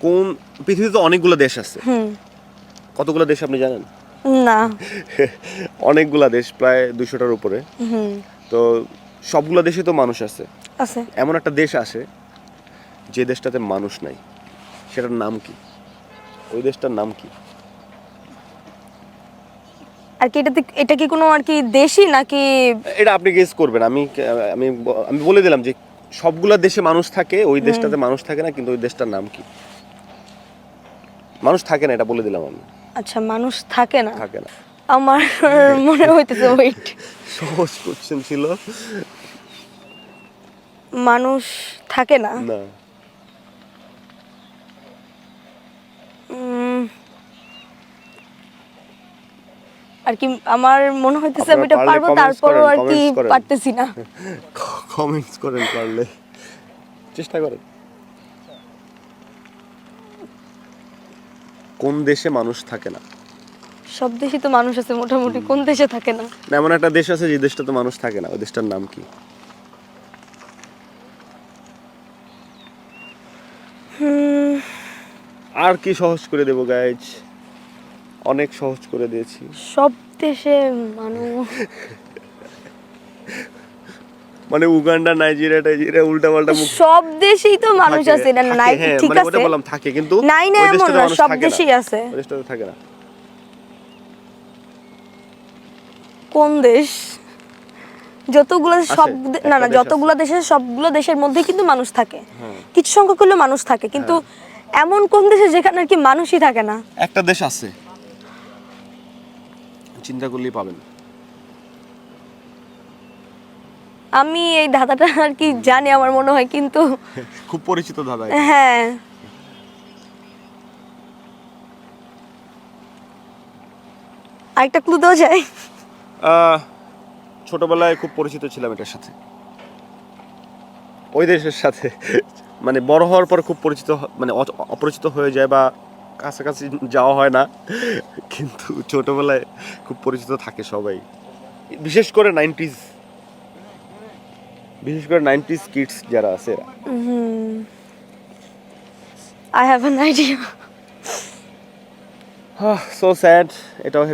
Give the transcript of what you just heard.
কোন পৃথিবীতে তো অনেকগুলো দেশ আছে। কতগুলো দেশ আপনি জানেন? না। অনেকগুলা দেশ প্রায় দুশোটার উপরে। তো সবগুলো দেশে তো মানুষ আছে। আছে। এমন একটা দেশ আছে যে দেশটাতে মানুষ নাই। সেটার নাম কি? ওই দেশটার নাম কি? আর কি এটাতে এটা কি কোনো আর কি দেশি নাকি? এটা আপনি গেস করবেন। আমি আমি আমি বলে দিলাম যে সবগুলা দেশে মানুষ থাকে ওই দেশটাতে মানুষ থাকে না কিন্তু ওই দেশটার নাম কি? মানুষ থাকে না এটা বলে দিলাম আমি। আচ্ছা মানুষ থাকে না? থাকে না। আমার মনে হইতেছে ওয়েট সহজ কোশ্চেন ছিল। মানুষ থাকে না? না। আর কি আমার মনে হইতেছে আমি এটা পারব তারপরও আর কি পারতেছি না। কমেন্টস করেন পারলে। চেষ্টা করেন। কোন দেশে মানুষ থাকে না? সব দেশে তো মানুষ আছে মোটামুটি কোন দেশে থাকে না? এমন একটা দেশ আছে যে দেশটা তো মানুষ থাকে না ওই দেশটার নাম কি? আর কি সহজ করে দেবো গাইজ অনেক সহজ করে দিয়েছি। সব দেশে মানুষ মানে উগান্ডা নাইজেরিয়া টাইজেরিয়া উল্টা পাল্টা সব দেশেই তো মানুষ আছে না নাই হ্যাঁ, ঠিক মানে আছে। ওটা বললাম থাকে কিন্তু নাই না এমন না সব দেশেই আছে। দেশটাতে থাকে না। কোন দেশ? যতগুলো সব না না। যতগুলো দেশে সবগুলো দেশের মধ্যে কিন্তু মানুষ থাকে। হ্যাঁ। কিছু সংখ্যক হলেও মানুষ থাকে কিন্তু এমন কোন দেশে যেখানে আর কি মানুষই থাকে না? একটা দেশ আছে। চিন্তা করলেই পাবেন। আমি এই ধাঁধাটা আর কি জানি আমার মনে হয় কিন্তু খুব পরিচিত দাদা হ্যাঁ। আরেকটা ক্লু দেওয়া যায়? ছোটবেলায় খুব পরিচিত ছিলাম এটার সাথে। ওই দেশের সাথে। মানে বড় হওয়ার পর খুব পরিচিত মানে অপরিচিত হয়ে যায় বা কাছাকাছি যাওয়া হয় না। কিন্তু ছোটবেলায় খুব পরিচিত থাকে সবাই। বিশেষ করে নাইনটিজ। বিশেষ করে নাইনটিজ কিডস যারা আছে এরা I have an idea so sad এটাও হেরে